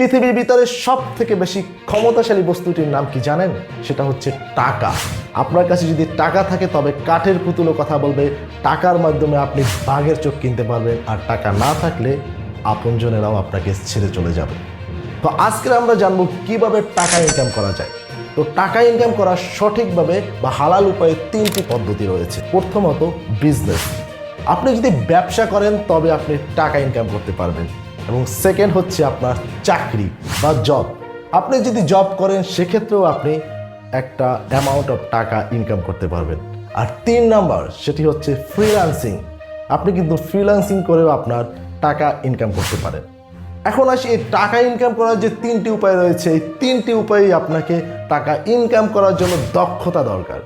পৃথিবীর ভিতরে সব থেকে বেশি ক্ষমতাশালী বস্তুটির নাম কি জানেন? সেটা হচ্ছে টাকা। আপনার কাছে যদি টাকা থাকে, তবে কাঠের পুতুলও কথা বলবে। টাকার মাধ্যমে আপনি বাঘের চোখ কিনতে পারবেন। আর টাকা না থাকলে আপনজনেরাও আপনাকে ছেড়ে চলে যাবে। তো আজকে আমরা জানব কীভাবে টাকা ইনকাম করা যায়। তো টাকা ইনকাম করার সঠিকভাবে বা হালাল উপায়ে তিনটি পদ্ধতি রয়েছে। প্রথমত বিজনেস আপনি যদি ব্যবসা করেন, তবে আপনি টাকা ইনকাম করতে পারবেন। এবং সেকেন্ড হচ্ছে আপনার চাকরি বা জব আপনি যদি জব করেন, সেক্ষেত্রেও আপনি একটা অ্যামাউন্ট অফ টাকা ইনকাম করতে পারবেন। আর তিন নাম্বার, সেটি হচ্ছে ফ্রিলান্সিং আপনি কিন্তু ফ্রিলান্সিং করেও আপনার টাকা ইনকাম করতে পারেন। এখন আসি এই টাকা ইনকাম করার যে তিনটি উপায় রয়েছে, এই তিনটি উপায়েই আপনাকে টাকা ইনকাম করার জন্য দক্ষতা দরকার।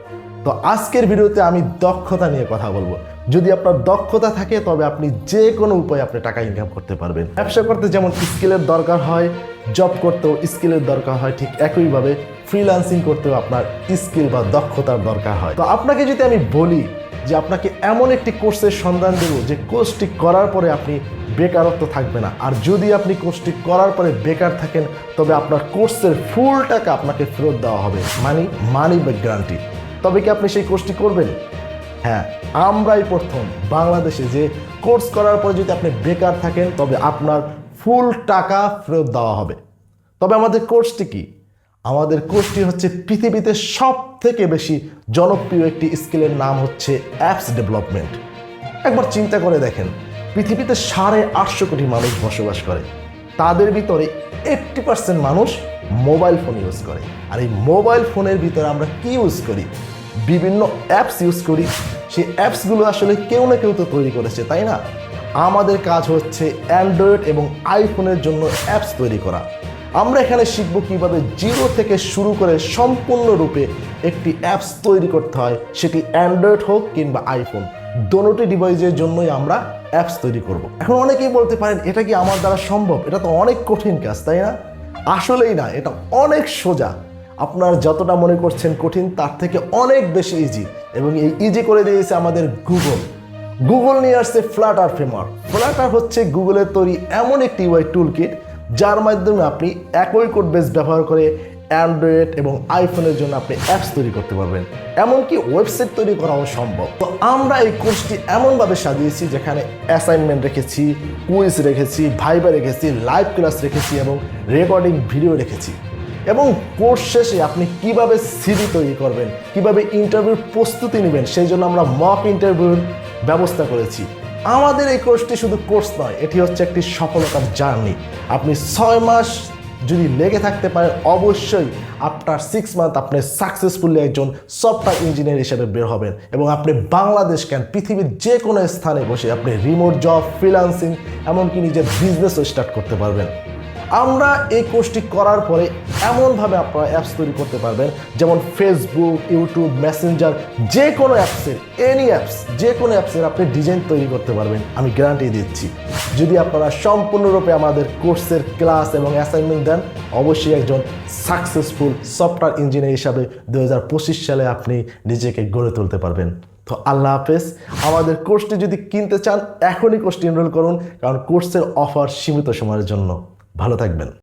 তো আজকের ভিডিওতে আমি দক্ষতা নিয়ে কথা বলব। যদি আপনার দক্ষতা থাকে, তবে আপনি যে কোনো উপায়ে আপনি টাকা ইনকাম করতে পারবেন। ব্যবসা করতে যেমন স্কিলের দরকার হয় জব করতেও স্কিলের দরকার হয়, ঠিক একইভাবে ফ্রিল্যান্সিং করতেও আপনার স্কিল বা দক্ষতার দরকার হয়। তো আপনাকে যদি আমি বলি যে আপনাকে এমন একটি কোর্সের সন্ধান দেব যে কোর্সটি করার পরে আপনি বেকারত্ব থাকবে না। আর যদি আপনি কোর্সটি করার পরে বেকার থাকেন, তবে আপনার কোর্সের ফুল টাকা আপনাকে ফেরত দেওয়া হবে। মানি মানি ব্যাক গ্যারান্টি তবে কি আপনি সেই কোর্সটি করবেন? হ্যাঁ আমরাই প্রথম বাংলাদেশে যে কোর্স করার পরে যদি আপনি বেকার থাকেন, তবে আপনার ফুল টাকা ফেরত দেওয়া হবে। তবে আমাদের কোর্সটি কি? আমাদের কোর্সটি হচ্ছে পৃথিবীতে সব থেকে বেশি জনপ্রিয় একটি স্কিলের নাম হচ্ছে অ্যাপস ডেভেলপমেন্ট। একবার চিন্তা করে দেখেন, পৃথিবীতে সাড়ে আটশো কোটি মানুষ বসবাস করে। তাদের ভিতরে এইট্টি পার্সেন্ট মানুষ মোবাইল ফোন ইউজ করে। আর এই মোবাইল ফোনের ভিতরে আমরা কি ইউজ করি? বিভিন্ন অ্যাপস ইউজ করি। সেই অ্যাপসগুলো আসলে কেউ না কেউ তো তৈরি করেছে, তাই না? আমাদের কাজ হচ্ছে অ্যান্ড্রয়েড এবং আইফোনের জন্য অ্যাপস তৈরি করা। আমরা এখানে শিখব কীভাবে জিরো থেকে শুরু করে সম্পূর্ণরূপে একটি অ্যাপস তৈরি করতে হয়, সেটি অ্যান্ড্রয়েড হোক কিংবা আইফোন দোনোটি ডিভাইসের জন্যই আমরা অ্যাপস তৈরি করব। এখন অনেকেই বলতে পারেন, এটা কি আমার দ্বারা সম্ভব? এটা তো অনেক কঠিন কাজ, তাই না? আসলেই না, এটা অনেক সোজা। আপনার যতটা মনে করছেন কঠিন, তার থেকে অনেক বেশি ইজি এবং এই ইজি করে দিয়েছে আমাদের গুগল গুগল নিয়ে আসছে ফ্লাটার ফ্রেমওয়ার্ক ফ্লাটার হচ্ছে গুগলের তৈরি এমন একটি ওয়াই টুল কিট যার মাধ্যমে আপনি একই কোড বেস ব্যবহার করে অ্যান্ড্রয়েড এবং আইফোনের জন্য আপনি অ্যাপস তৈরি করতে পারবেন। এমনকি ওয়েবসাইট তৈরি করাও সম্ভব। তো আমরা এই কোর্সটি এমনভাবে সাজিয়েছি, যেখানে অ্যাসাইনমেন্ট রেখেছি কুইজ রেখেছি ভাইবা রেখেছি লাইভ ক্লাস রেখেছি এবং রেকর্ডিং ভিডিও রেখেছি। এবং কোর্স শেষে আপনি কীভাবে সিভি তৈরি করবেন, কীভাবে ইন্টারভিউর প্রস্তুতি নেবেন, সেই জন্য আমরা মক ইন্টারভিউর ব্যবস্থা করেছি। আমাদের এই কোর্সটি শুধু কোর্স নয়, এটি হচ্ছে একটি সফলতার জার্নি। আপনি ছয় মাস যদি লেগে থাকতে পারেন, অবশ্যই আফটার সিক্স মান্থ আপনি সাকসেসফুলি একজন সফটওয়্যার ইঞ্জিনিয়ার হিসেবে বের হবেন এবং আপনি বাংলাদেশ কেন, পৃথিবীর যে কোনো স্থানে বসে আপনি রিমোট জব ফ্রিলান্সিং এমনকি নিজের বিজনেসও স্টার্ট করতে পারবেন। আমরা এই কোর্সটি করার পরে এমনভাবে আপনারা অ্যাপস তৈরি করতে পারবেন, যেমন ফেসবুক ইউটিউব মেসেঞ্জার যে কোনো অ্যাপসের এনি অ্যাপস যে কোনো অ্যাপসের আপনি ডিজাইন তৈরি করতে পারবেন, আমি গ্যারান্টি দিচ্ছি। যদি আপনারা সম্পূর্ণরূপে আমাদের কোর্সের ক্লাস এবং অ্যাসাইনমেন্ট দেন, অবশ্যই একজন সাকসেসফুল সফটওয়্যার ইঞ্জিনিয়ার হিসাবে দু হাজার পঁচিশ সালে আপনি নিজেকে গড়ে তুলতে পারবেন। তো আল্লাহ হাফেজ, আমাদের কোর্সটি যদি কিনতে চান, এখনই কোর্সটি এনরোল করুন, কারণ কোর্সের অফার সীমিত সময়ের জন্য। ভালো থাকবেন।